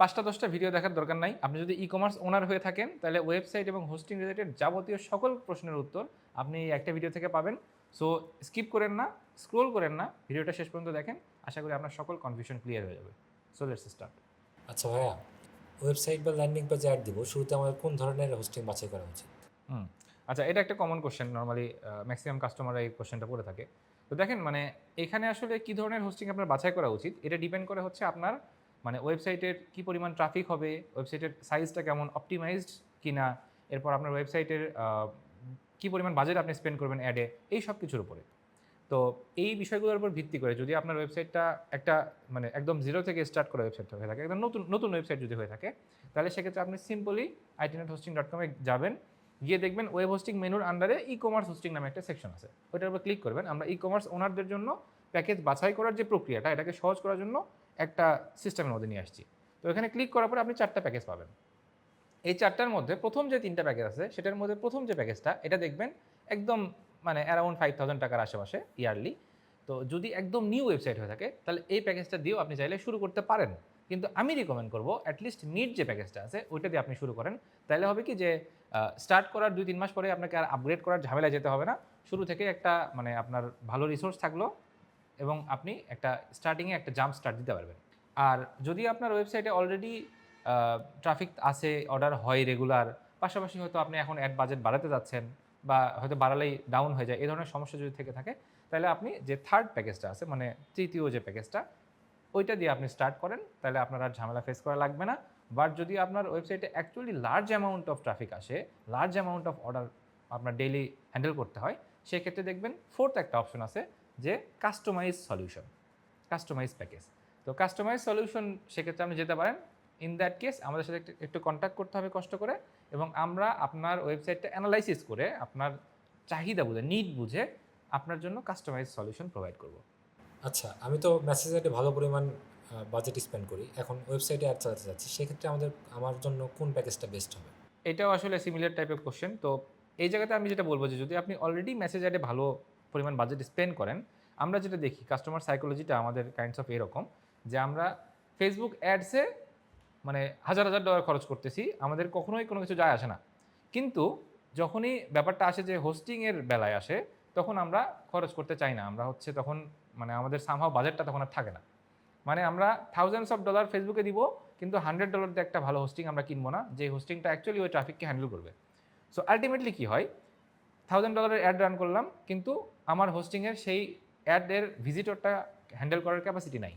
পাঁচটা দশটা ভিডিও দেখার দরকার নাই। আপনি যদি ই কমার্স ওনার হয়ে থাকেন তাহলে ওয়েবসাইট এবং হোস্টিং রিলেটেড যাবতীয় সকল প্রশ্নের উত্তর আপনি এই একটা ভিডিও থেকে পাবেন। সো স্কিপ করেন না স্ক্রোল করেন না ভিডিওটা শেষ পর্যন্ত দেখেন আশা করি আপনার সকল কনফিউশন ক্লিয়ার হয়ে যাবে। সো লেটস স্টার্ট আচ্ছা ভাইয়া ওয়েবসাইট বা ল্যান্ডিং পেজে অ্যাড দিব শুরুতে আমাদের কোন ধরনের হোস্টিং বাছাই করা উচিত? হুম আচ্ছা এটা একটা কমন কোশ্চেন নর্মালি ম্যাক্সিমাম কাস্টমাররা এই কোশ্চেনটা করে থাকে। তো দেখেন মানে এখানে আসলে কি ধরনের হোস্টিং আপনার বাছাই করা উচিত এটা ডিপেন্ড করে হচ্ছে আপনার মানে ওয়েবসাইটের কি পরিমাণ ট্রাফিক হবে ওয়েবসাইটের সাইজটা কেমন অপটিমাইজড কিনা, এরপর আপনার ওয়েবসাইটের কি পরিমাণ বাজেট আপনি স্পেন্ড করবেন অ্যাডে এই সব কিছুর উপরে। তো এই বিষয়গুলোর উপর ভিত্তি করে যদি আপনার ওয়েবসাইটটা একটা মানে একদম জিরো থেকে স্টার্ট করা ওয়েবসাইট হয়ে থাকে, একদম নতুন নতুন ওয়েবসাইট যদি হয়ে থাকে, তাহলে সেক্ষেত্রে আপনি সিম্পলি আইটিনেট হোস্টিং ডট কমে যাবেন, গিয়ে দেখবেন ওয়েব হোস্টিং মেনুর আন্ডারে ই কমার্স হোস্টিং নামে একটা সেকশন আছে। ওইটার উপর ক্লিক করবেন। আমরা ই কমার্স ওনারদের জন্য প্যাকেজ বাছাই করার যে প্রক্রিয়াটা, এটাকে সহজ করার জন্য একটা সিস্টেমের মধ্যে নিয়ে আসছি। তো এখানে ক্লিক করার পরে আপনি চারটা প্যাকেজ পাবেন। এই চারটার মধ্যে প্রথম যে তিনটা প্যাকেজ আছে, সেটার মধ্যে প্রথম যে প্যাকেজটা এটা দেখবেন একদম মানে অ্যারাউন্ড ফাইভ থাউজেন্ড টাকার আশেপাশে ইয়ারলি তো যদি একদম নিউ ওয়েবসাইট হয়ে থাকে, তাহলে এই প্যাকেজটা দিয়েও আপনি চাইলে শুরু করতে পারেন। কিন্তু আমি রিকমেন্ড করব অ্যাটলিস্ট নিট যে প্যাকেজটা আছে, ওইটা দিয়ে আপনি শুরু করেন। তাহলে হবে কি যে স্টার্ট করার দুই তিন মাস পরে আপনাকে আর আপগ্রেড করার ঝামেলা যেতে হবে না। শুরু থেকে একটা মানে আপনার ভালো রিসোর্স থাকল। এবং আপনি একটা স্টার্টিংয়ে একটা জাম্প স্টার্ট দিতে পারবেন। আর যদি আপনার ওয়েবসাইটে অলরেডি ট্রাফিক আছে অর্ডার হয় রেগুলার পাশাপাশি হয়তো আপনি এখন অ্যাড বাজেট বাড়াতে যাচ্ছেন বা হয়তো বাড়ালেই ডাউন হয়ে যায় এই ধরনের সমস্যা যদি থেকে থাকে, তাহলে আপনি যে থার্ড প্যাকেজটা আছে মানে তৃতীয় যে প্যাকেজটা ওইটা দিয়ে আপনি স্টার্ট করেন, তাহলে আপনার আর ঝামেলা ফেস করা লাগবে না। বাট যদি আপনার ওয়েবসাইটে actually large amount of traffic আসে লার্জ অ্যামাউন্ট অফ অর্ডার আপনার ডেইলি হ্যান্ডেল করতে হয়, সেক্ষেত্রে দেখবেন ফোর্থ একটা অপশন আছে যে কাস্টমাইজ সলিউশন কাস্টমাইজ প্যাকেজ তো কাস্টমাইজ সলিউশন সেক্ষেত্রে আপনি যেতে পারেন। ইন দ্যাট কেস আমাদের সাথে একটু- একটু কন্ট্যাক্ট করতে হবে কষ্ট করে এবং আমরা আপনার ওয়েবসাইটটা অ্যানালাইসিস করে আপনার চাহিদা বুঝে নিড বুঝে আপনার জন্য কাস্টমাইজ সলিউশন প্রোভাইড করব। আচ্ছা আমি তো মেসেজ অ্যাডে ভালো পরিমাণ বাজেট স্পেন্ড করি। এখন ওয়েবসাইটে অ্যাড চালাতে যাচ্ছি সেক্ষেত্রে আমাদের আমার জন্য কোন প্যাকেজটা বেস্ট হবে? এটাও আসলে সিমিলার টাইপের কোশ্চেন তো এই জায়গাতে আমি যেটা বলব যে যদি আপনি অলরেডি মেসেজ অ্যাডে ভালো পরিমাণ বাজেট স্পেন্ড করেন, আমরা যেটা দেখি কাস্টমার সাইকোলজিটা আমাদের কাইন্ডস অফ এরকম, যে আমরা ফেসবুক অ্যাডসে মানে হাজার হাজার ডলার খরচ করতেছি, আমাদের কখনোই কোনো কিছু যায় আসে না। কিন্তু যখনই ব্যাপারটা আসে যে হোস্টিংয়ের বেলায় আসে, তখন আমরা খরচ করতে চাই না, আমরা হচ্ছে তখন মানে আমাদের সামহাও বাজেটটা তখন আর থাকে না। মানে আমরা থাউজেন্ডস অফ ডলার ফেসবুকে দিব, কিন্তু হান্ড্রেড ডলার দিয়ে একটা ভালো হোস্টিং আমরা কিনবো না, যে হোস্টিংটা অ্যাকচুয়ালি ওই ট্রাফিককে হ্যান্ডেল করবে। সো আলটিমেটলি কী হয়? থাউজেন্ড ডলারের অ্যাড রান করলাম, কিন্তু আমার হোস্টিংয়ের সেই অ্যাডের ভিজিটরটা হ্যান্ডেল করার ক্যাপাসিটি নাই।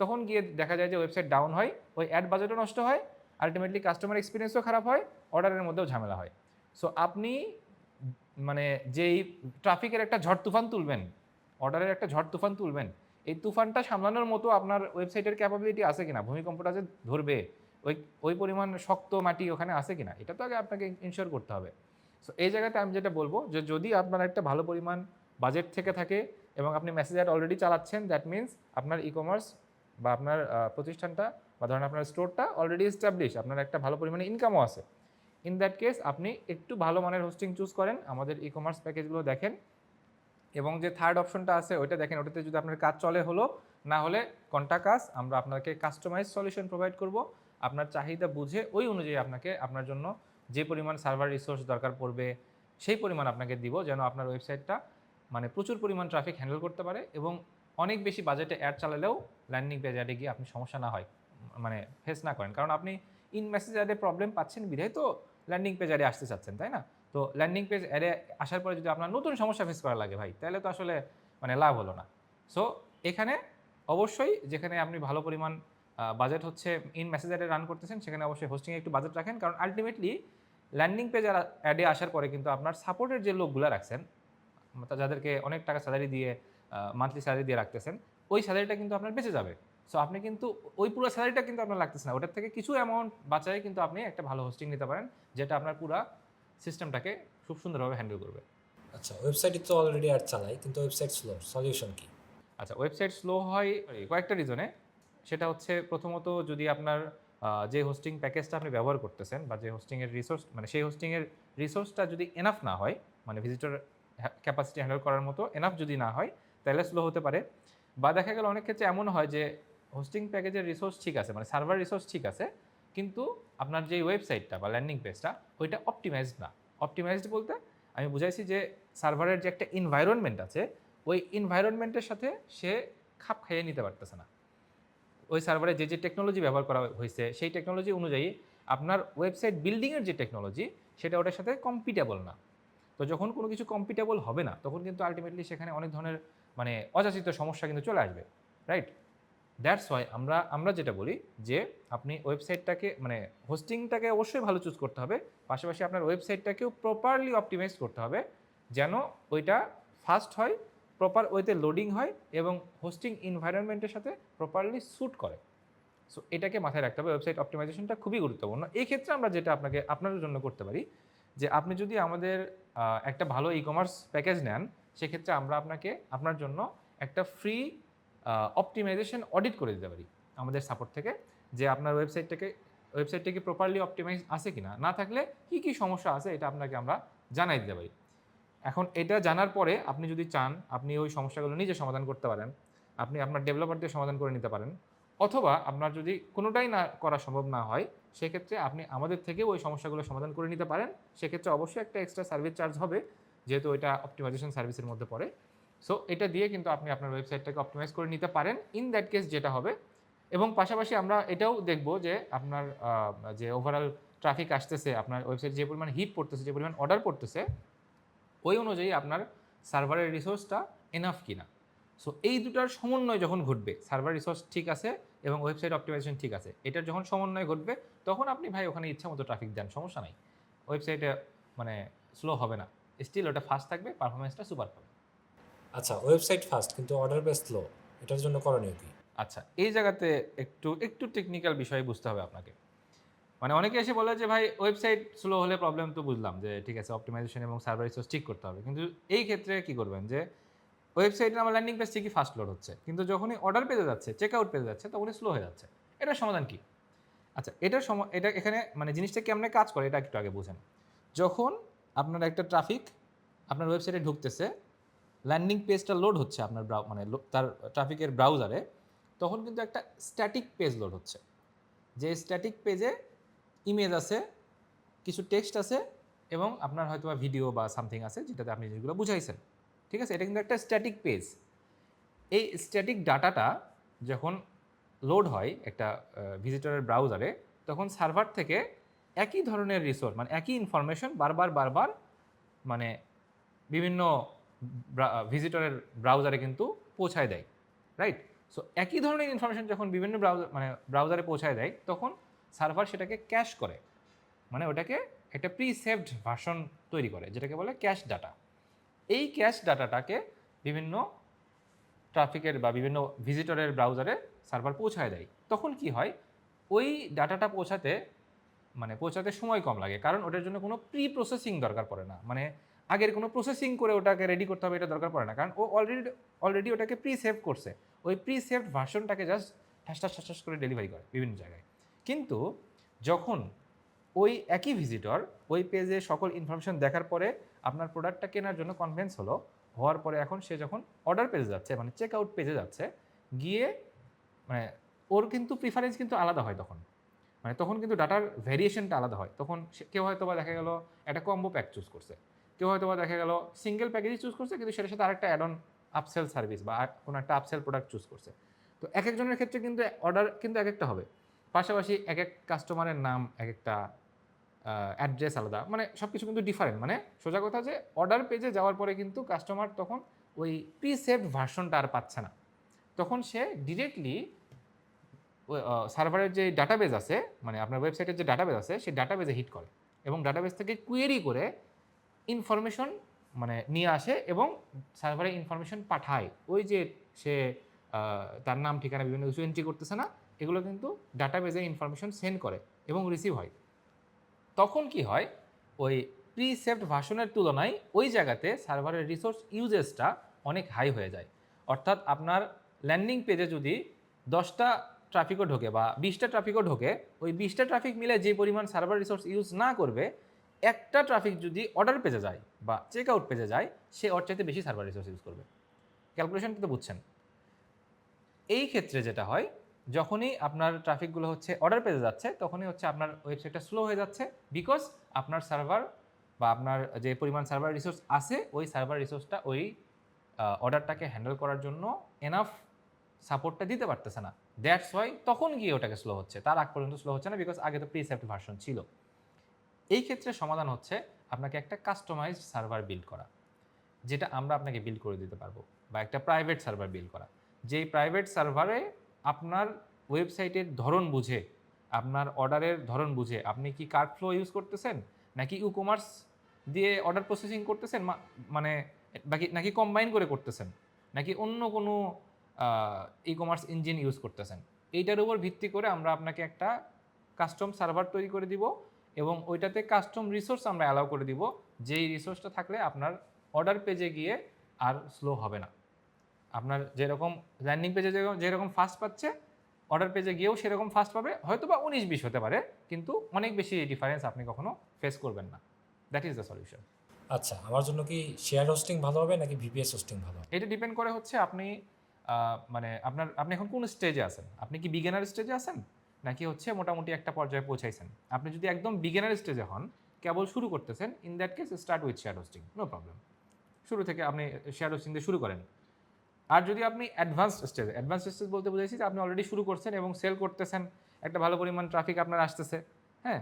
তখন গিয়ে দেখা যায় যে ওয়েবসাইট ডাউন হয়, ওই অ্যাড বাজেটও নষ্ট হয় আলটিমেটলি কাস্টমার এক্সপিরিয়েন্সও খারাপ হয় অর্ডারের মধ্যেও ঝামেলা হয়। সো আপনি মানে যেই ট্রাফিকের একটা ঝড় তুফান তুলবেন অর্ডারের একটা ঝড় তুফান তুলবেন, এই তুফানটা সামলানোর মতো আপনার ওয়েবসাইটের ক্যাপাবিলিটি আছে কিনা, ভূমিকম্পটা যে ধরবে, ওই ওই পরিমাণ শক্ত মাটি ওখানে আছে কিনা, এটা তো আগে আপনাকে ইনশিওর করতে হবে। সো এই জায়গাতে আমি যেটা বলব যে যদি আপনার একটা ভালো পরিমাণ বাজেট থেকে থাকে এবং আপনি মেসেজ অ্যাড অলরেডি চালাচ্ছেন দ্যাট মিন্স আপনার ই কমার্স বা আপনার প্রতিষ্ঠানটা বা ধরেন আপনার স্টোরটা অলরেডি এস্টাবলিশ আপনার একটা ভালো পরিমাণে ইনকামও আছে। ইন দ্যাট কেস আপনি একটু ভালো মানের হোস্টিং চুজ করেন, আমাদের ই কমার্স প্যাকেজগুলো দেখেন এবং যে থার্ড অপশনটা আছে, ওইটা দেখেন, ওটাতে যদি আপনার কাজ চলে হলো, না হলে কন্টাক্ট আস আমরা আপনাকে কাস্টমাইজ সলিউশন প্রোভাইড করব। আপনার চাহিদা বুঝে ওই অনুযায়ী আপনাকে আপনার জন্য যে পরিমাণ সার্ভার রিসোর্স দরকার পড়বে, সেই পরিমাণ আপনাকে দিব যেন আপনার ওয়েবসাইটটা মানে প্রচুর পরিমাণ ট্রাফিক হ্যান্ডেল করতে পারে এবং অনেক বেশি বাজেটে অ্যাড চালালেও ল্যান্ডিং পেজ অ্যাডে গিয়ে আপনি সমস্যা না হয় মানে ফেস না করেন। কারণ আপনি ইন মেসেজ অ্যাডে প্রবলেম পাচ্ছেন বিধায় তো ল্যান্ডিং পেজ অ্যাডে আসতে চাচ্ছেন, তাই না? তো ল্যান্ডিং পেজ অ্যাডে আসার পরে যদি আপনার নতুন সমস্যা ফেস করা লাগে ভাই, তাহলে তো আসলে মানে লাভ হলো না। সো এখানে অবশ্যই যেখানে আপনি ভালো পরিমাণ বাজেট হচ্ছে ইন মেসেজ অ্যাডে রান করতেছেন, সেখানে অবশ্যই হোস্টিংয়ে একটু বাজেট রাখেন। কারণ আলটিমেটলি ল্যান্ডিং পেজ অ্যাডে আসার পরে কিন্তু আপনার সাপোর্টের যে লোকগুলো রাখছেন যাদেরকে অনেক টাকা স্যালারি দিয়ে মান্থলি স্যালারি দিয়ে রাখতেছেন ওই স্যালারিটা কিন্তু আপনার বেঁচে যাবে। সো আপনি কিন্তু ওই পুরো স্যালারিটা কিন্তু আপনার লাগতেছে না। ওটার থেকে কিছু অ্যামাউন্ট বাঁচায় কিন্তু আপনি একটা ভালো হোস্টিং নিতে পারেন যেটা আপনার পুরো সিস্টেমটাকে খুব সুন্দরভাবে হ্যান্ডেল করবে। আচ্ছা ওয়েবসাইটে তো অলরেডি আর চালাই কিন্তু ওয়েবসাইট স্লো সলিউশন কি? আচ্ছা ওয়েবসাইট স্লো হয় কয়েকটা রিজনে সেটা হচ্ছে প্রথমত যদি আপনার যে হোস্টিং প্যাকেজটা আপনি ব্যবহার করতেছেন বা যে হোস্টিংয়ের রিসোর্স মানে সেই হোস্টিংয়ের রিসোর্সটা যদি এনাফ না হয় মানে ভিজিটর ক্যাপাসিটি হ্যান্ডেল করার মতো এনাফ যদি না হয়, তাহলে স্লো হতে পারে। বা দেখা গেল অনেক ক্ষেত্রে এমন হয় যে হোস্টিং প্যাকেজের রিসোর্স ঠিক আছে মানে সার্ভার রিসোর্স ঠিক আছে, কিন্তু আপনার যে ওয়েবসাইটটা বা ল্যান্ডিং পেজটা ওইটা অপটিমাইজড না। অপটিমাইজড বলতে আমি বুঝাইছি যে সার্ভারের যে একটা এনভায়রনমেন্ট আছে, ওই এনভায়রনমেন্টের সাথে সে খাপ খাইয়ে নিতে পারতেছে না। ওই সার্ভারে যে যে টেকনোলজি ব্যবহার করা হয়েছে সেই টেকনোলজি অনুযায়ী আপনার ওয়েবসাইট বিল্ডিংয়ের যে টেকনোলজি সেটা ওটার সাথে কম্পিটেবল না। তো যখন কোনো কিছু কম্পিটেবল হবে না, তখন কিন্তু আলটিমেটলি সেখানে অনেক ধরনের মানে অযাচিত সমস্যা কিন্তু চলে আসবে রাইট দ্যাটস ওয়াই আমরা আমরা যেটা বলি যে আপনি ওয়েবসাইটটাকে মানে হোস্টিংটাকে অবশ্যই ভালো চুজ করতে হবে, পাশাপাশি আপনার ওয়েবসাইটটাকেও প্রপারলি অপটিমাইজ করতে হবে যেন ওইটা ফাস্ট হয় প্রপার ওয়েতে লোডিং হয় এবং হোস্টিং ইনভায়রনমেন্টের সাথে প্রপারলি স্যুট করে। সো এটাকে মাথায় রাখতে হবে ওয়েবসাইট অপটিমাইজেশনটা খুবই গুরুত্বপূর্ণ। এই ক্ষেত্রে আমরা যেটা আপনাকে আপনার জন্য করতে পারি যে আপনি যদি আমাদের একটা ভালো ই কমার্স প্যাকেজ নেন, সেক্ষেত্রে আমরা আপনাকে, আপনার জন্য একটা ফ্রি অপটিমাইজেশন অডিট করে দিতে পারি আমাদের সাপোর্ট থেকে যে আপনার ওয়েবসাইটটাকে ওয়েবসাইটটা কি প্রপারলি অপটিমাইজ আছে কিনা। না থাকলে কি কি সমস্যা আছে এটা আপনাকে আমরা জানাই দিতে পারি। এখন এটা জানার পরে আপনি যদি চান, আপনি ওই সমস্যাগুলো নিজে সমাধান করতে পারেন, আপনি আপনার ডেভেলপারদের সমাধান করে নিতে পারেন, অথবা আপনার যদি কোনোটাই না করা সম্ভব না হয় সেক্ষেত্রে আপনি আমাদের থেকে ওই সমস্যাগুলো সমাধান করে নিতে পারেন। সেক্ষেত্রে অবশ্যই একটা এক্সট্রা সার্ভিস চার্জ হবে, যেহেতু এটা অপটিমাইজেশন সার্ভিসের মধ্যে পড়ে। সো এটা দিয়ে কিন্তু আপনি আপনার ওয়েবসাইটটাকে অপটিমাইজ করে নিতে পারেন। ইন দ্যাট কেস যেটা হবে, এবং পাশাপাশি আমরা এটাও দেখব যে আপনার যে ওভারঅল ট্রাফিক আসতেছে, আপনার ওয়েবসাইট যে পরিমাণ হিট পড়তেছে, যে পরিমাণ অর্ডার পড়তেছে, ওই অনুযায়ী আপনার সার্ভারের রিসোর্সটা এনাফ কিনা। সো এই দুটার সমন্বয় যখন ঘটবে সার্ভার রিসোর্স ঠিক আছে এবং ওয়েবসাইট অপটিমাইজেশন ঠিক আছে। এটার যখন সমন্বয় ঘটবে তখন আপনি ভাই ওখানে ইচ্ছা মতো ট্রাফিক দেন সমস্যা নাই। ওয়েবসাইটে মানে স্লো হবে না। স্টিল ওটা ফাস্ট থাকবে পারফরমেন্সটা সুপার পাবে। আচ্ছা ওয়েবসাইট ফাস্ট কিন্তু অর্ডার বেস স্লো এটার জন্য করণীয় কি? আচ্ছা এই জায়গাতে একটু একটু টেকনিক্যাল বিষয় বুঝতে হবে আপনাকে। মানে অনেকে এসে বলে যে ভাই ওয়েবসাইট স্লো হলে প্রবলেম তো বুঝলাম যে ঠিক আছে অপটিমাইজেশন এবং সার্ভার রিসোর্স ঠিক করতে হবে। কিন্তু এই ক্ষেত্রে কি করবেন যে ওয়েবসাইটে আমার ল্যান্ডিং পেজ ঠিকই ফাস্ট লোড হচ্ছে। কিন্তু যখনই অর্ডার পেজে যাচ্ছে চেক আউট পেজে যাচ্ছে, তখনই স্লো হয়ে যাচ্ছে। এটার সমাধান কি? আচ্ছা এটার সম, এটা এখানে মানে জিনিসটা কেমনে কাজ করে, এটা একটু আগে বুঝেন। যখন আপনার একটা ট্রাফিক আপনার ওয়েবসাইটে ঢুকতেছে ল্যান্ডিং পেজটা লোড হচ্ছে আপনার মানে তার ট্রাফিকের ব্রাউজারে তখন কিন্তু একটা স্ট্যাটিক পেজ লোড হচ্ছে। যে স্ট্যাটিক পেজে ইমেজ আছে, কিছু টেক্সট আছে এবং আপনার হয়তো ভিডিও বা সামথিং আছে, যেটাতে আপনি যেগুলো বুঝাইছেন। ঠিক আছে? এটা কিন্তু একটা স্ট্যাটিক পেজ এই স্ট্যাটিক ডাটাটা যখন লোড হয় একটা ভিজিটরের ব্রাউজারে তখন সার্ভার থেকে একই ধরনের রিসোর্স মানে একই ইনফরমেশন বারবার বারবার মানে বিভিন্ন ভিজিটরের ব্রাউজারে কিন্তু পৌঁছায় দেয় রাইট সো একই ধরনের ইনফরমেশন যখন বিভিন্ন ব্রাউজার মানে ব্রাউজারে পৌঁছায় দেয়, তখন সার্ভার সেটাকে ক্যাশ করে মানে ওটাকে একটা প্রি সেভড ভার্সন তৈরি করে, যেটাকে বলে ক্যাশ ডাটা এই ক্যাশ ডাটাটাকে বিভিন্ন ট্রাফিকের বা বিভিন্ন ভিজিটরের ব্রাউজারে সার্ভার পৌঁছায় দেয়। তখন কি হয়? ওই ডাটাটা পৌঁছাতে মানে পৌঁছাতে সময় কম লাগে। কারণ ওটার জন্য কোনো প্রি প্রসেসিং দরকার পড়ে না। মানে আগের কোনো প্রসেসিং করে ওটাকে রেডি করতে হবে এটা দরকার পড়ে না। কারণ ও অলরেডি অলরেডি ওটাকে প্রি সেভ করছে। ওই প্রি সেভড ভার্সনটাকে জাস্ট ঠাস ঠাস করে ডেলিভারি করে বিভিন্ন জায়গায়। কিন্তু যখন ওই একই ভিজিটর ওই পেজে সকল ইনফরমেশন দেখার পরে আপনার প্রোডাক্টটা কেনার জন্য কনভিন্স হলো, হওয়ার পরে এখন সে যখন অর্ডার পেজে যাচ্ছে মানে চেক আউট পেজে যাচ্ছে, গিয়ে মানে ওর কিন্তু প্রিফারেন্স কিন্তু আলাদা হয় তখন। মানে তখন কিন্তু ডাটার ভেরিয়েশনটা আলাদা হয়। তখন কেউ হয়তো বা দেখা গেল একটা কম্বো প্যাক চুজ করছে। কেউ হয়তো বা দেখা গেল সিঙ্গেল প্যাকেজই চুজ করছে, কিন্তু সেটার সাথে আরেকটা অ্যাড অন আপসেল সার্ভিস বা কোনো একটা আপসেল প্রোডাক্ট চুজ করছে। তো এক একজনের ক্ষেত্রে কিন্তু অর্ডার কিন্তু এক একটা হবে। পাশাপাশি এক এক কাস্টমারের নাম এক একটা অ্যাড্রেস আলাদা। মানে সব কিছু কিন্তু ডিফারেন্ট মানে সোজা কথা যে অর্ডার পেজে যাওয়ার পরে কিন্তু কাস্টমার তখন ওই প্রি সেভড ভার্সনটা আর পাচ্ছে না। তখন সে ডিরেক্টলি সার্ভারের যে ডাটাবেজ আছে মানে আপনার ওয়েবসাইটের যে ডাটাবেজ আছে, সেই ডাটাবেজে হিট করে এবং ডাটাবেজ থেকে কুয়েরি করে ইনফরমেশন মানে নিয়ে আসে এবং সার্ভারে ইনফরমেশন পাঠায়। ওই যে সে তার নাম, ঠিকানা, বিভিন্ন কিছু এন্ট্রি করতেছে না, এগুলো কিন্তু ডাটাবেজে ইনফরমেশন সেন্ড করে এবং রিসিভ হয়। তখন কি হয়? ওই প্রি সেভড ভার্সনের তুলনায় ওই জায়গাতে সার্ভারের রিসোর্স ইউজেসটা অনেক হাই হয়ে যায়। অর্থাৎ আপনার ল্যান্ডিং পেজে যদি দশটা ট্রাফিকও ঢোকে বা বিশটা ট্রাফিকও ঢোকে, ওই বিশটা ট্রাফিক মিলে যে পরিমাণ সার্ভার রিসোর্স ইউজ না করবে, একটা ট্রাফিক যদি অর্ডার পেজে যায় বা চেক আউট পেজে যায়, সে ওর চাইতে বেশি সার্ভার রিসোর্স ইউজ করবে। ক্যালকুলেশনটা তো বুঝছেন। এই ক্ষেত্রে যেটা হয় যখনই আপনার ট্রাফিকগুলো হচ্ছে অর্ডার পেজে যাচ্ছে, তখনই হচ্ছে আপনার ওয়েবসাইটটা স্লো হয়ে যাচ্ছে বিকজ আপনার সার্ভার বা আপনার যে পরিমাণ সার্ভার রিসোর্স আছে, ওই সার্ভার রিসোর্সটা ওই অর্ডারটাকে হ্যান্ডেল করার জন্য এনাফ সাপোর্টটা দিতে পারতেছে না। দ্যাটস ওয়াই তখন গিয়ে ওটাকে স্লো হচ্ছে। তার আগ পর্যন্ত স্লো হচ্ছে না বিকজ আগে তো প্রিসেপ্ট ভার্সন ছিল। এই ক্ষেত্রে সমাধান হচ্ছে আপনাকে একটা কাস্টমাইজড সার্ভার বিল্ড করা, যেটা আমরা আপনাকে বিল্ড করে দিতে পারব বা একটা প্রাইভেট সার্ভার বিল্ড করা। যেই প্রাইভেট সার্ভারে আপনার ওয়েবসাইটের ধরন বুঝে, আপনার অর্ডারের ধরন বুঝে, আপনি কি কার্ড ফ্লো ইউজ করতেছেন? নাকি ই কমার্স দিয়ে অর্ডার প্রসেসিং করতেছেন? মানে বাকি নাকি কম্বাইন করে করতেছেন? নাকি অন্য কোনো ই কমার্স ইঞ্জিন ইউজ করতেছেন? এইটার উপর ভিত্তি করে আমরা আপনাকে একটা কাস্টম সার্ভার তৈরি করে দিব এবং ওইটাতে কাস্টম রিসোর্স আমরা অ্যালাউ করে দিব। যেই রিসোর্সটা থাকলে আপনার অর্ডার পেজে গিয়ে আর স্লো হবে না। আপনার যেরকম ল্যান্ডিং পেজে যেরকম যেরকম ফাস্ট পাচ্ছে অর্ডার পেজে গিয়েও সেরকম ফাস্ট পাবে হয়তো বা উনিশ বিশ হতে পারে কিন্তু অনেক বেশি ডিফারেন্স আপনি কখনো ফেস করবেন না। দ্যাট ইজ দ্য সলিউশন আচ্ছা আমার জন্য কি শেয়ার হোস্টিং ভালো হবে নাকি ভিপিএস হোস্টিং ভালো হবে? এটা ডিপেন্ড করে হচ্ছে আপনি মানে আপনার আপনি এখন কোন স্টেজে আছেন? আপনি কি বিগিনার স্টেজে আছেন? নাকি হচ্ছে মোটামুটি একটা পর্যায়ে পৌঁছাইছেন? আপনি যদি একদম বিগিনার স্টেজে হন কেবল শুরু করতেছেন in that case start with share hosting no problem শুরু থেকে আপনি শেয়ার হোস্টিং দিয়ে শুরু করেন। আর যদি আপনি অ্যাডভান্স স্টেজে অ্যাডভান্স স্টেজ বলতে বুঝেছি যে আপনি অলরেডি শুরু করছেন এবং সেল করতেছেন, একটা ভালো পরিমাণ ট্রাফিক আপনার আসতেছে হ্যাঁ?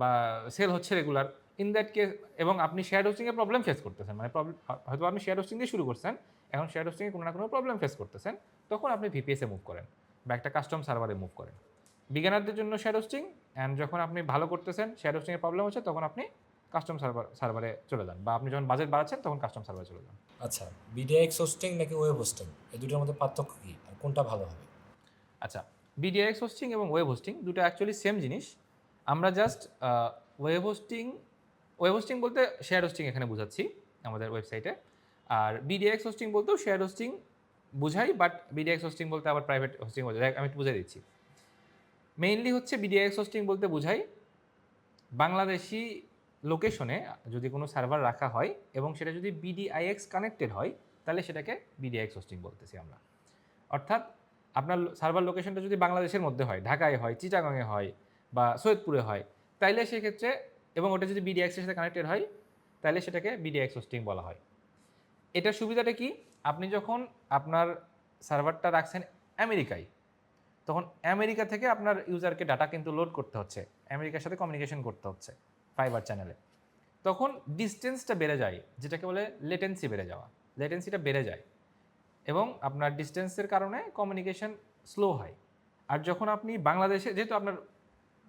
বা সেল হচ্ছে রেগুলার ইন দ্যাট কেস এবং আপনি শেয়ার হোস্টিংয়ে প্রবলেম ফেস করতেছেন মানে প্রবলেম হয়তো আপনি শেয়ার হোস্টিং দিয়ে শুরু করছেন, এখন শেয়ার হোস্টিংয়ে কোনো না কোনো প্রবলেম ফেস করতেছেন, তখন আপনি ভিপিএসে মুভ করেন বা একটা কাস্টম সার্ভারে মুভ করেন। বিজ্ঞানারদের জন্য শেয়ার হোস্টিং অ্যান্ড যখন আপনি ভালো করতেছেন শেয়ার হোস্টিংয়ের প্রবলেম হচ্ছে, তখন আপনি কাস্টম সার্ভার সার্ভারে চলে যান। বা আপনি যখন বাজেট বাড়াচ্ছেন তখন কাস্টম সার্ভারে চলে যান। আচ্ছা বিডিএক্স হোস্টিং নাকি ওয়েব হোস্টিং এই দুটোর মধ্যে পার্থক্য কী? আর কোনটা ভালো হবে? আচ্ছা বিডিএক্স হোস্টিং এবং ওয়েব হোস্টিং দুটো অ্যাকচুয়ালি সেম জিনিস। আমরা just web hosting web hosting বলতে শেয়ার হোস্টিং এখানে বোঝাচ্ছি আমাদের ওয়েবসাইটে আর বিডিএক্স হোস্টিং বলতেও শেয়ার হোস্টিং বুঝাই বাট বিডিএক্স হোস্টিং বলতে আবার প্রাইভেট হোস্টিং বোঝাই আমি একটু বুঝাই দিচ্ছি। মেইনলি হচ্ছে বিডিএক্স হোস্টিং বলতে বুঝাই বাংলাদেশি লোকেশনে যদি কোনো সার্ভার রাখা হয় এবং সেটা যদি বিডিআইএক্স কানেক্টেড হয়, তাহলে সেটাকে বিডিআইএক্স হোস্টিং বলতেছি আমরা। অর্থাৎ আপনার সার্ভার লোকেশনটা যদি বাংলাদেশের মধ্যে হয়, ঢাকায় হয় চিটাগাংয়ে হয় বা সৈয়দপুরে হয়, তাইলে সেক্ষেত্রে এবং ওটা যদি বিডিএক্সের সাথে কানেক্টেড হয় তাহলে সেটাকে বিডিএক্স হোস্টিং বলা হয়। এটার সুবিধাটা কি? আপনি যখন আপনার সার্ভারটা রাখছেন আমেরিকায়, তখন আমেরিকা থেকে আপনার ইউজারকে ডাটা কিন্তু লোড করতে হচ্ছে, আমেরিকার সাথে কমিউনিকেশন করতে হচ্ছে। ফাইবার চ্যানেলে তখন ডিস্টেন্সটা বেড়ে যায়, যেটাকে বলে লেটেন্সি বেড়ে যাওয়া। লেটেন্সিটা বেড়ে যায় এবং আপনার ডিস্টেন্সের কারণে কমিউনিকেশন স্লো হয়। আর যখন আপনি বাংলাদেশে, যেহেতু আপনার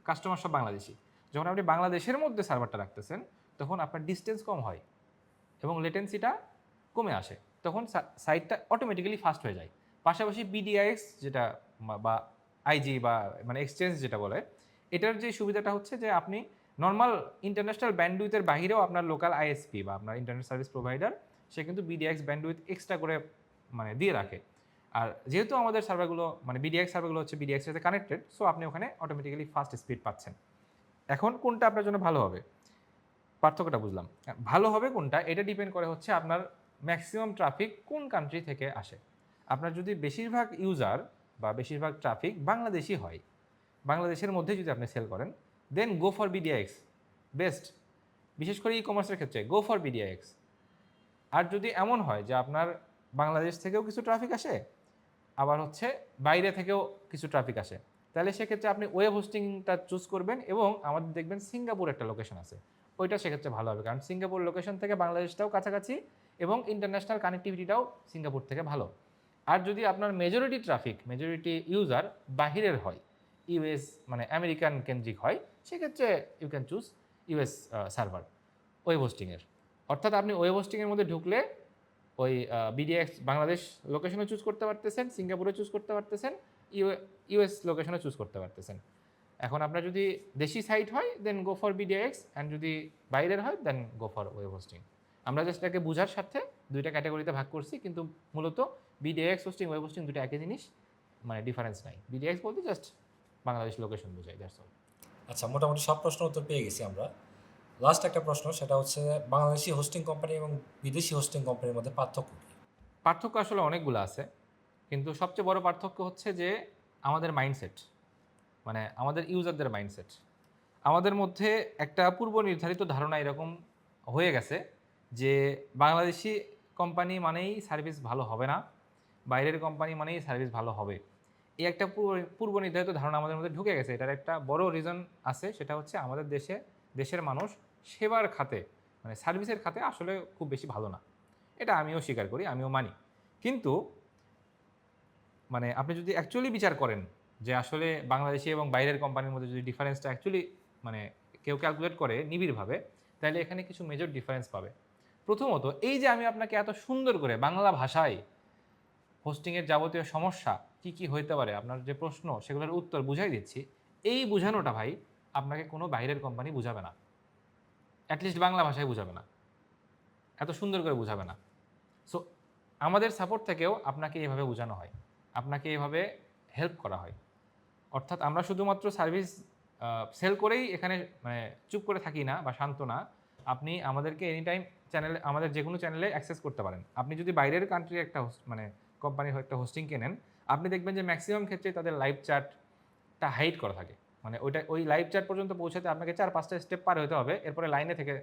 কাস্টমার সব বাংলাদেশি, যখন আপনি বাংলাদেশের মধ্যে সার্ভারটা রাখতেছেন, তখন আপনার ডিস্টেন্স কম হয় এবং লেটেন্সিটা কমে আসে। তখন সাইটটা অটোমেটিক্যালি ফাস্ট হয়ে যায়। পাশাপাশি বিডিআইএক্স যেটা বা আইজি বা মানে এক্সচেঞ্জ যেটা বলে, এটার যে সুবিধাটা হচ্ছে যে আপনি নর্মাল ইন্টারন্যাশনাল ব্যান্ডউইথের বাহিরেও আপনার লোকাল আইএসপি বা আপনার ইন্টারনেট সার্ভিস প্রোভাইডার সে কিন্তু বিডিএক্স ব্যান্ডউইথ এক্সট্রা করে মানে দিয়ে রাখে। আর যেহেতু আমাদের সার্ভারগুলো মানে বিডিএক্স সার্ভারগুলো হচ্ছে বিডিএক্স সাথে কানেক্টেড সো আপনি ওখানে অটোমেটিক্যালি ফাস্ট স্পিড পাচ্ছেন। এখন কোনটা আপনার জন্য ভালো হবে? পার্থক্যটা বুঝলাম। ভালো হবে কোনটা? এটা ডিপেন্ড করে হচ্ছে আপনার ম্যাক্সিমাম ট্রাফিক কোন কান্ট্রি থেকে আসে। আপনার যদি বেশিরভাগ ইউজার বা বেশিরভাগ ট্রাফিক বাংলাদেশি হয়, বাংলাদেশের মধ্যে যদি আপনি সেল করেন then go for BDIX best বিশেষ করে ই কমার্সের ক্ষেত্রে গো ফর বিডিআইএক্স আর যদি এমন হয় যে আপনার বাংলাদেশ থেকেও কিছু ট্রাফিক আসে, আবার হচ্ছে বাইরে থেকেও কিছু ট্রাফিক আসে, তাহলে সেক্ষেত্রে আপনি ওয়েব হোস্টিংটা চুজ করবেন এবং আমাদের দেখবেন সিঙ্গাপুর একটা লোকেশন আছে। ওইটা সেক্ষেত্রে ভালো হবে, কারণ সিঙ্গাপুর লোকেশন থেকে বাংলাদেশটাও কাছাকাছি এবং ইন্টারন্যাশনাল কানেক্টিভিটিটাও সিঙ্গাপুর থেকে ভালো। আর যদি আপনার মেজরিটি ট্রাফিক মেজরিটি ইউজার বাহিরের হয় ইউএস মানে আমেরিকান কেন্দ্রিক হয় সেক্ষেত্রে you can choose US server web হোস্টিংয়ের অর্থাৎ আপনি ওয়েব হোস্টিংয়ের মধ্যে ঢুকলে ওই বিডিএক্স বাংলাদেশ লোকেশনে চুজ করতে পারতেছেন সিঙ্গাপুরে চুজ করতে পারতেছেন ইউএস লোকেশনে চুজ করতে পারতেছেন। এখন আপনার যদি দেশি সাইট হয় then go for BDX and যদি বাইরের হয় then go for web hosting আমরা জাস্ট এটাকে বোঝার সাথে দুইটা ক্যাটাগরিতে ভাগ করছি, কিন্তু মূলত বিডিএক্স হোস্টিং ওয়েব হোস্টিং দুটো একই জিনিস মানে ডিফারেন্স নাই। বিডিএক্স বলতে জাস্ট বাংলাদেশ লোকেশন বোঝাই দ্যাটস অল আচ্ছা মোটামুটি সব প্রশ্ন উত্তর পেয়ে গেছি আমরা। লাস্ট একটা প্রশ্ন, সেটা হচ্ছে বাংলাদেশি হোস্টিং কোম্পানি এবং বিদেশি হোস্টিং কোম্পানির মধ্যে পার্থক্য কী? পার্থক্য আসলে অনেকগুলো আছে, কিন্তু সবচেয়ে বড় পার্থক্য হচ্ছে যে আমাদের মাইন্ডসেট মানে আমাদের ইউজারদের মাইন্ডসেট আমাদের মধ্যে একটা পূর্ব নির্ধারিত ধারণা এরকম হয়ে গেছে যে বাংলাদেশি কোম্পানি মানেই সার্ভিস ভালো হবে না, বাইরের কোম্পানি মানেই সার্ভিস ভালো হবে। এই একটা পূর্ব- নির্ধারিত ধারণা আমাদের মধ্যে ঢুকে গেছে। এটার একটা বড় রিজন আছে, সেটা হচ্ছে আমাদের দেশে, দেশের মানুষ সেবার খাতে মানে সার্ভিসের খাতে আসলে খুব বেশি ভালো না। এটা আমিও স্বীকার করি, আমিও মানি। কিন্তু মানে আপনি যদি অ্যাকচুয়ালি বিচার করেন যে আসলে বাংলাদেশি এবং বাইরের কোম্পানির মধ্যে যদি ডিফারেন্সটা অ্যাকচুয়ালি মানে কেউ ক্যালকুলেট করে নিবিড়ভাবে, তাহলে এখানে কিছু মেজর ডিফারেন্স পাবে। প্রথমত, এই যে আমি আপনাকে এত সুন্দর করে বাংলা ভাষায় হোস্টিংয়ের যাবতীয় সমস্যা কি কি হইতে পারে? আপনার যে প্রশ্ন, সেগুলোর উত্তর বুঝাই দিচ্ছি। এই বোঝানোটা ভাই, আপনাকে কোনো বাইরের কোম্পানি বুঝাবে না। অ্যাটলিস্ট বাংলা ভাষায় বুঝাবে না। এত সুন্দর করে বুঝাবে না। সো আমাদের সাপোর্ট থেকেও আপনাকে এইভাবে বোঝানো হয়। আপনাকে এইভাবে হেল্প করা হয়। অর্থাৎ আমরা শুধুমাত্র সার্ভিস সেল করেই এখানে মানে চুপ করে থাকি না বা শান্ত না। আপনি আমাদেরকে এনি টাইম চ্যানেলে আমাদের যে কোনো চ্যানেলে অ্যাক্সেস করতে পারেন। আপনি যদি বাইরের কান্ট্রির একটা মানে কোম্পানির একটা হোস্টিং কেনেন আপনি দেখবেন যে ম্যাক্সিমাম ক্ষেত্রে তাদের লাইভ চ্যাটটা হাইড করা থাকে। মানে ওইটা, ওই লাইভ চ্যাট পর্যন্ত পৌঁছাতে আপনাকে চার, পাঁচটা স্টেপ পার হতে হবে, এরপরে লাইনে থেকে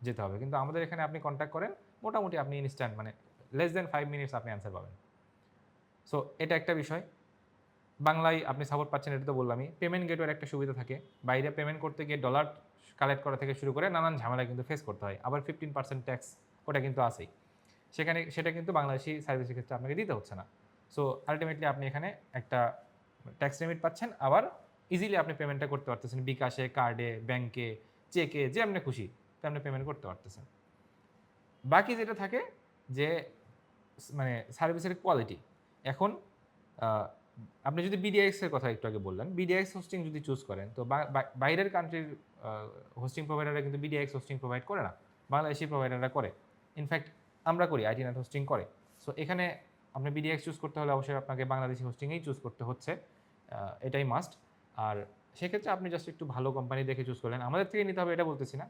যেতে হবে। কিন্তু আমাদের এখানে আপনি কন্ট্যাক্ট করেন, মোটামুটি আপনি ইনস্ট্যান্ট মানে লেস দেন ফাইভ মিনিটস আপনি অ্যান্সার পাবেন। সো এটা একটা বিষয়। বাংলায় আপনি সাপোর্ট পাচ্ছেন, এটা তো বললামই। পেমেন্ট গেটওয়ের একটা সুবিধা থাকে। বাইরে পেমেন্ট করতে গিয়ে ডলার কালেক্ট করা থেকে শুরু করে নানান ঝামেলা কিন্তু ফেস করতে হয়। আবার ফিফটিন পার্সেন্ট ট্যাক্স ওটা কিন্তু আছেই। সেখানে, সেটা কিন্তু বাংলাদেশি সার্ভিসের ক্ষেত্রে আপনাকে দিতে হচ্ছে না। সো আলটিমেটলি আপনি এখানে একটা ট্যাক্স লিমিট পাচ্ছেন, আবার ইজিলি আপনি পেমেন্টটা করতে পারতেছেন। বিকাশে কার্ডে ব্যাংকে চেকে যে আপনি খুশি তেমনি পেমেন্ট করতে পারতেছেন। বাকি যেটা থাকে যে মানে সার্ভিসের কোয়ালিটি এখন আপনি যদি বিডিএক্স এর কথা একটু আগে বললেন বিডিএক্স হোস্টিং যদি চুজ করেন, তো বাইরের কান্ট্রির হোস্টিং প্রোভাইডাররা কিন্তু বিডিএক্স হোস্টিং প্রোভাইড করে না। বাংলাদেশি প্রোভাইডাররা করে। ইনফ্যাক্ট আমরা করি আইটি নেট হোস্টিং করে। সো এখানে আপনি বিডিএক্স চুজ করতে হলে অবশ্যই আপনাকে বাংলাদেশি হোস্টিংয়েই চুজ করতে হচ্ছে। এটাই মাস্ট আর সেক্ষেত্রে আপনি জাস্ট একটু ভালো কোম্পানি দেখে চুজ করলেন। আমাদের থেকে নিতে হবে, এটা বলতেছি না।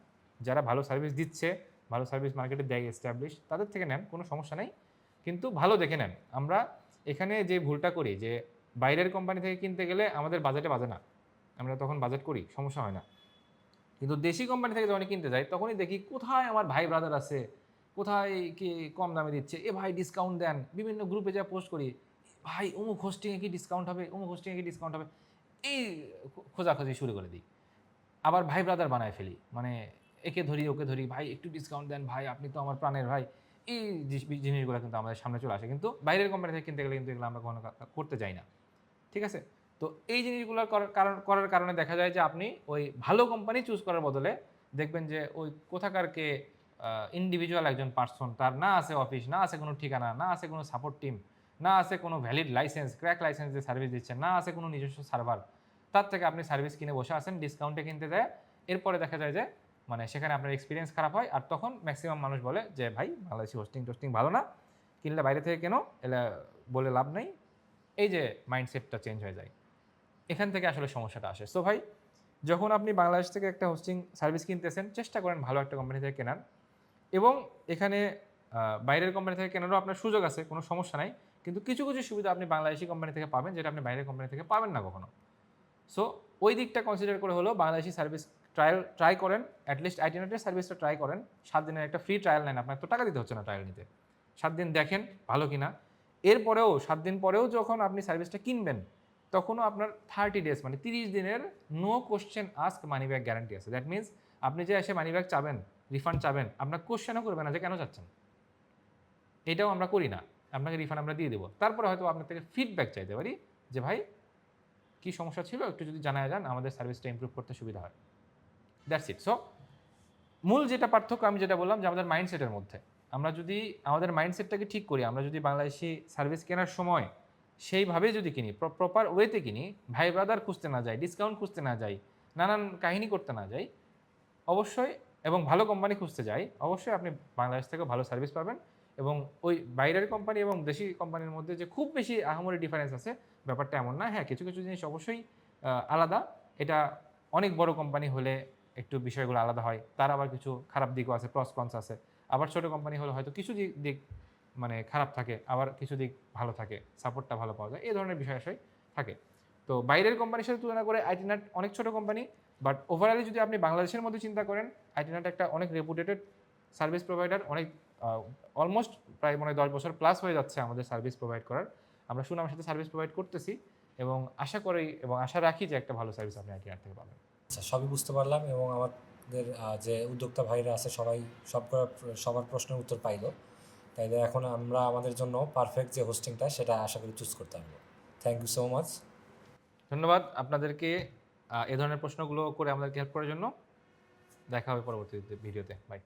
যারা ভালো সার্ভিস দিচ্ছে, ভালো সার্ভিস মার্কেটে দেয় এস্টাবলিশ তাদের থেকে নেন, কোনো সমস্যা নেই। কিন্তু ভালো দেখে নেন। আমরা এখানে যে ভুলটা করি, যে বাইরের কোম্পানি থেকে কিনতে গেলে আমাদের বাজেটে বাজে না। আমরা তখন বাজেট করি, সমস্যা হয় না। কিন্তু দেশি কোম্পানি থেকে যখন কিনতে যাই, তখনই দেখি, কোথায় আমার ভাই ব্রাদার আছে? কোথায় কি কম দামে দিচ্ছে? এ ভাই ডিসকাউন্ট দেন। বিভিন্ন গ্রুপে যা পোস্ট করি, ভাই অমুক হোস্টিংয়ে কি ডিসকাউন্ট হবে? অমুক হোস্টিংয়ে কি ডিসকাউন্ট হবে? এই খোঁজাখোঁজি শুরু করে দিই। আবার ভাই ব্রাদার বানায় ফেলি। মানে একে ধরি, ওকে ধরি, ভাই একটু ডিসকাউন্ট দেন, ভাই আপনি তো আমার প্রাণের ভাই। এই জিনিসগুলো কিন্তু আমাদের সামনে চলে আসে। কিন্তু বাইরের কোম্পানি থেকে কিনতে গেলে কিন্তু এগুলো আমরা কখনো করতে যাই না। ঠিক আছে? তো এই জিনিসগুলো কারণ, করার কারণে দেখা যায় যে আপনি ওই ভালো কোম্পানি চুজ করার বদলে দেখবেন যে ওই কোথাকার কে ইন্ডিভিজুয়াল একজন পার্সন তার না আছে অফিস না আছে কোনো ঠিকানা, না আছে কোনো সাপোর্ট টিম না আছে কোনো ভ্যালিড লাইসেন্স ক্র্যাক লাইসেন্স দিয়ে সার্ভিস দিচ্ছে না আছে কোনো নিজস্ব সার্ভার তার থেকে আপনি সার্ভিস কিনে বসে আসেন ডিসকাউন্টে কিনতে দেয় এরপরে দেখা যায় যে মানে সেখানে আপনার এক্সপিরিয়েন্স খারাপ হয়, আর তখন ম্যাক্সিমাম মানুষ বলে যে, ভাই, বাংলাদেশি হোস্টিং টোস্টিং ভালো না, কিনলে বাইরে থেকে কেন? এলে বলে লাভ নেই। এই যে মাইন্ডসেটটা চেঞ্জ হয়ে যায়। এখান থেকে আসলে সমস্যাটা আসে। সো ভাই, যখন আপনি বাংলাদেশ থেকে একটা হোস্টিং সার্ভিস কিনতেছেন, চেষ্টা করেন ভালো একটা কোম্পানি থেকে কেনার। এবং এখানে বাইরের কোম্পানি থেকে কেনারও আপনার সুযোগ আছে, কোনো সমস্যা নাই। কিন্তু কিছু কিছু সুবিধা আপনি বাংলাদেশি কোম্পানি থেকে পাবেন, যেটা আপনি বাইরের কোম্পানি থেকে পাবেন না কখনো। সো ওই দিকটা কনসিডার করে হলো বাংলাদেশি সার্ভিস ট্রায়াল ট্রাই করেন অ্যাটলিস্ট আইটিনেটের সার্ভিসটা ট্রাই করেন। সাত দিনের একটা ফ্রি ট্রায়াল নেন, আপনার তো টাকা দিতে হচ্ছে না ট্রায়াল নিতে। সাত দিন দেখেন, ভালো কিনা। এরপরেও, সাত দিন পরেও যখন আপনি সার্ভিসটা কিনবেন, তখনও আপনার থার্টি ডেজ মানে তিরিশ দিনের no question ask money back guarantee আছে। দ্যাট মিনস আপনি যে এসে মানি ব্যাগ চাবেন রিফান্ড চাবেন, আপনার কোশ্চেনও করবে না যে কেন চাচ্ছেন। এটাও আমরা করি না, আপনাকে রিফান্ড আমরা দিয়ে দেবো। তারপরে হয়তো আপনার থেকে ফিডব্যাক চাইতে পারি যে, ভাই, কী সমস্যা ছিল? একটু যদি জানা যান, আমাদের সার্ভিসটা ইমপ্রুভ করতে সুবিধা হয়। দ্যাটস ইট সো মূল যেটা পার্থক্য আমি যেটা বললাম যে, আমাদের মাইন্ডসেটের মধ্যে। আমরা যদি, আমাদের মাইন্ডসেটটাকে ঠিক করি, আমরা যদি বাংলাদেশি সার্ভিস কেনার সময় সেইভাবে যদি কিনি প্রপার ওয়েতে কিনি ভাই ব্রাদার খুঁজতে না যাই ডিসকাউন্ট খুঁজতে না যাই, নানান কাহিনী করতে না যাই, অবশ্যই এবং ভালো কোম্পানি খুঁজতে যাই, অবশ্যই আপনি বাংলাদেশ থেকে ভালো সার্ভিস পাবেন এবং ওই বাইরের কোম্পানি এবং দেশি কোম্পানির মধ্যে যে খুব বেশি আহামরি ডিফারেন্স আছে, ব্যাপারটা এমন না। হ্যাঁ কিছু কিছু জিনিস অবশ্যই আলাদা। এটা অনেক বড় কোম্পানি হলে একটু বিষয়গুলো আলাদা হয়। তার আবার কিছু খারাপ দিকও আছে প্রস কনস আছে। আবার ছোটো কোম্পানি হলে হয়তো কিছু দিক মানে খারাপ থাকে, আবার কিছু দিক ভালো থাকে সাপোর্টটা ভালো পাওয়া যায়। এই ধরনের বিষয় আশয় থাকে। তো বাইরের কোম্পানির সাথে তুলনা করে আইটিনাট অনেক ছোট কোম্পানি বাট ওভারঅলি যদি আপনি বাংলাদেশের মধ্যে চিন্তা করেন আইটিনাট একটা অনেক রেপুটেটেড সার্ভিস প্রোভাইডার অনেক অলমোস্ট প্রায় মনে দশ বছর প্লাস হয়ে যাচ্ছে আমাদের সার্ভিস প্রোভাইড করার। আমরা সুনামের সাথে সার্ভিস প্রোভাইড করতেছি এবং আশা করি এবং আশা রাখি যে একটা ভালো সার্ভিস আপনি আইটিনাট থেকে পাবেন। আচ্ছা সবই বুঝতে পারলাম এবং আমাদের যে উদ্যোক্তা ভাইরা আছে সবাই সব সবার প্রশ্নের উত্তর পাইলো। তাইলে এখন আমরা আমাদের জন্য পারফেক্ট যে হোস্টিংটা সেটা আশা করি চুজ করতে পারব। থ্যাংক ইউ সো মাচ ধন্যবাদ আপনাদেরকে এ ধরনের প্রশ্নগুলো করে আমাদেরকে হেল্প করার জন্য। দেখা হবে পরবর্তী ভিডিওতে। বাই